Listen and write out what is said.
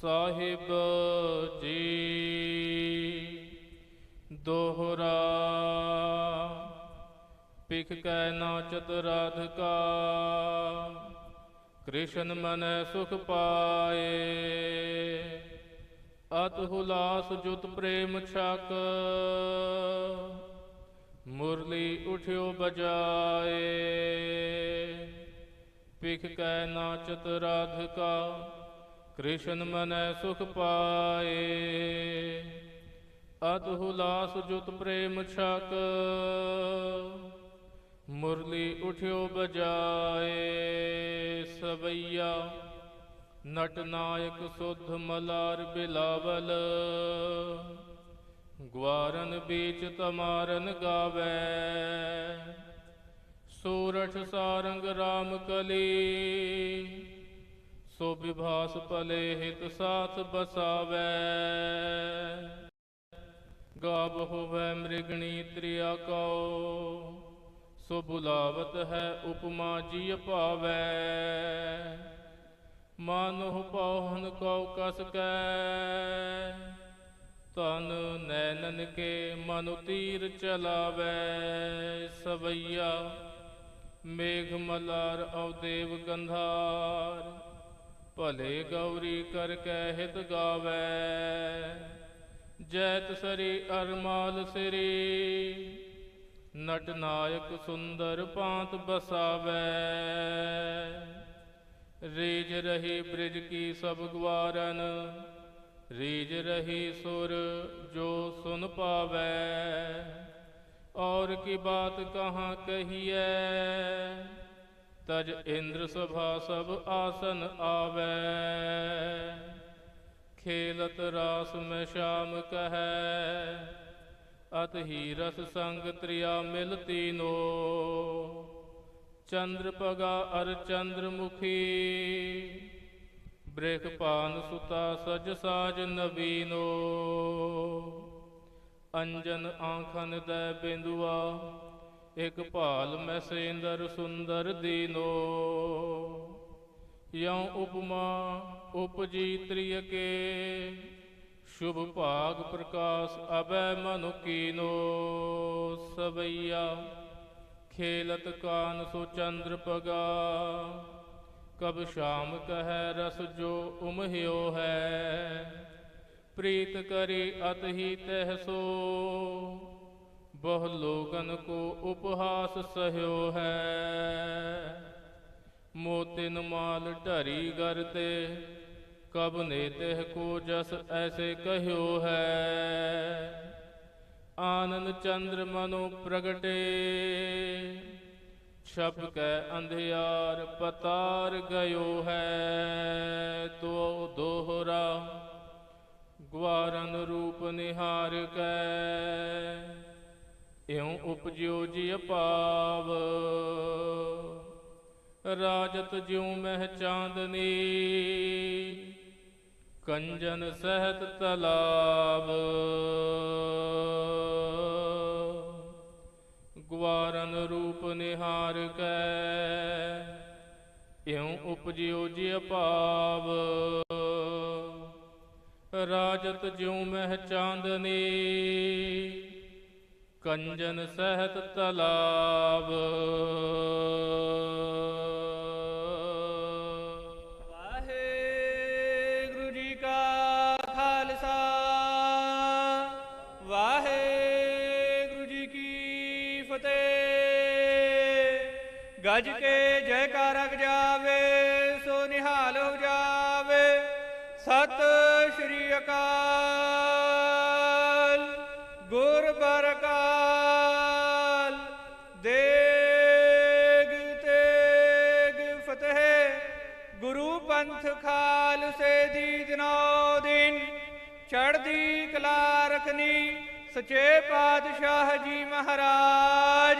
ਸਾਹਿਬ ਜੀ, ਦੋਹਰਾ। ਪਿਖ ਕੈ ਨਾਚਤ ਰਾਧਕਾ, ਕ੍ਰਿਸ਼ਨ ਮਨ ਸੁਖ ਪਾਏ। ਅਤ ਹੁਲਾਸ ਜੁਤ ਪ੍ਰੇਮ ਛਕ, ਮੁਰਲੀ ਉਠਿਓ ਬਜਾਏ। ਪਿਖ ਕੈ ਨਾਚਤ ਰਾਧਕਾ ਕ੍ਰਿਸ਼ਨ ਮਨੈ ਸੁਖ ਪਾਏ। ਅਤ ਹੁਲਾਸ ਜੁਤ ਪ੍ਰੇਮ ਛਕ। ਮੁਰਲੀ ਉਠਿਓ ਬਜਾਏ। ਸਵਈਆ, ਨਟ ਨਾਇਕ ਸੁਧ ਮਲਾਰ ਬਿਲਾਵਲ। ਗਵਾਰਨ ਬੀਚ ਤਮਾਰਨ ਗਾਵੇ। ਸੂਰਠ ਸਾਰੰਗ ਰਾਮ ਕਲੀ। ਸੋ ਵਿਭਾਸ ਭਲੇ ਹਿਤ ਸਾਥ ਬਸਾਵੇ। ਗਾਬ ਹੋਵੇ ਮ੍ਰਿਗਣੀ ਤ੍ਰਿਆ ਕਉ। ਸੋ ਬੁਲਾਵਤ ਹੈ ਉਪਮਾ ਜੀ ਭਾਵੈ ਮਾਨੋ ਪਾਹਨ ਕਉ ਕਸ ਕੈ। ਤਨ ਨੈਨਨ ਕੇ ਮਨੁ ਤੀਰ ਚਲਾਵੇ। ਸਵਈਆ ਮੇਘ ਮਲਾਰ ਅਵ ਦੇਵ ਗੰਧਾਰ। ਭਲੇ ਗੌਰੀ ਕਰ ਕਹਿਤ ਗਾਵੇ। ਜੈਤ ਸਰੀ ਅਰਮਾਲ ਸਰੀ। ਨਟ ਨਾਇਕ ਸੁੰਦਰ ਪਾਂਤ ਬਸਾਵੇ। ਰੀਜ ਰਹੀ ਬ੍ਰਿਜ ਕੀ ਸਭ ਗਵਾਰਨ ਰੀਜ ਰਹੀ ਸੁਰ ਜੋ ਸੁਨ ਪਾਵੇ। ਔਰ ਕੀ ਬਾਤ ਕਹਾ ਕਹੀਐ? ਤਜ ਇੰਦਰ ਸਭਾ ਸਭ ਆਸਨ ਆਵੇ। ਖੇਲਤ ਰਾਸ ਮੈਂ ਸ਼ਾਮ ਕਹੈ। ਅਤ ਹੀ ਰਸ ਸੰਗ ਤ੍ਰਿਆ ਮਿਲਤੀ ਨੋ। ਚੰਦਰ ਪਗਾ ਅਰ ਚੰਦਰ ਮੁਖੀ। ਬ੍ਰੇਖ ਪਾਨ ਸੁਤਾ ਸਜ ਸਾਜ ਨਵੀਨੋ ਅੰਜਨ ਆਖਨ ਦੇ ਬਿੰਦੁਆ। ਇਕ ਭਾਲ ਮੈਸੇਂਦਰ ਸੁੰਦਰ ਦੀਨੋ। ਯਉ ਉਪਮਾ ਉਪਜੀ ਤ੍ਰਿਯ ਕੇ ਸ਼ੁਭ ਭਾਗ ਪ੍ਰਕਾਸ਼ ਅਬੈ ਮਨੁ ਕੀਨੋ। ਸਵਈਆ ਖੇਲਤ ਕਾਨ ਸੋ ਚੰਦਰ ਪਗਾ। ਕਬ ਸ਼ਾਮ ਕਹੈ ਰਸ ਜੋ ਉਮਹਿਓ ਹੈ। ਪ੍ਰੀਤ ਕਰੀ ਅਤ ਹੀ ਤਹਿ ਸੋ। ਬਹੁ ਲੋਗਨ ਕੋ ਉਪਹਾਸ ਸਹਿਓ ਹੈ। ਮੋਤਿਨ ਮਾਲ ਢਰੀ ਗਰ ਤੇ ਕਬ ਨੇ ਤਹਿ ਕੋ ਜਸ ਐਸੇ ਕਹਿਓ ਹੈ। ਆਨੰਦ ਚੰਦਰ ਮਨੋ ਪ੍ਰਗਟੇ, ਛਪ ਕੈ ਅੰਧਿਆਰ ਪਤਾਰ ਗਇਓ ਹੈ। ਤੋ ਦੋਹਰਾ ਗਵਾਰਨ ਰੂਪ ਨਿਹਾਰ ਕੈ। ਇਉਂ ਉਪਜਿਓ ਜੀ ਭਾਵ ਰਾਜਤ ਜਿਉ ਮਹਿ ਚਾਂਦਨੀ, ਕੰਜਨ ਸਹਿਤ ਤਲਾਬ। ਗਵਾਰਨ ਰੂਪ ਨਿਹਾਰ ਕੈ, ਇਉ ਉਪਜਿਓ ਜੀ ਭਾਵ ਰਾਜਤ ਜਿਉ ਮਹਿ ਚਾਂਦਨੀ ਕੰਜਨ ਸਹਿਤ ਤਲਾਬ। ਵਾਹਿਗੁਰੂ ਜੀ ਕਾ ਖਾਲਸਾ, ਵਾਹਿਗੁਰੂ ਜੀ ਕੀ ਫਤਿਹ। ਗੱਜ ਕੇ ਜੈਕਾਰ ਜਾਵੇ, ਸੋ ਨਿਹਾਲ ਹੋ ਜਾਵੇ। ਸਤਿ ਸ਼੍ਰੀ ਅਕਾਲ। ਪੰਥ ਖਾਲਸੇ ਦੀ ਦਿਨੋ ਦਿਨ ਚੜਦੀ ਕਲਾ ਰਖਨੀ ਸੱਚੇ ਪਾਤਸ਼ਾਹ ਜੀ ਮਹਾਰਾਜ।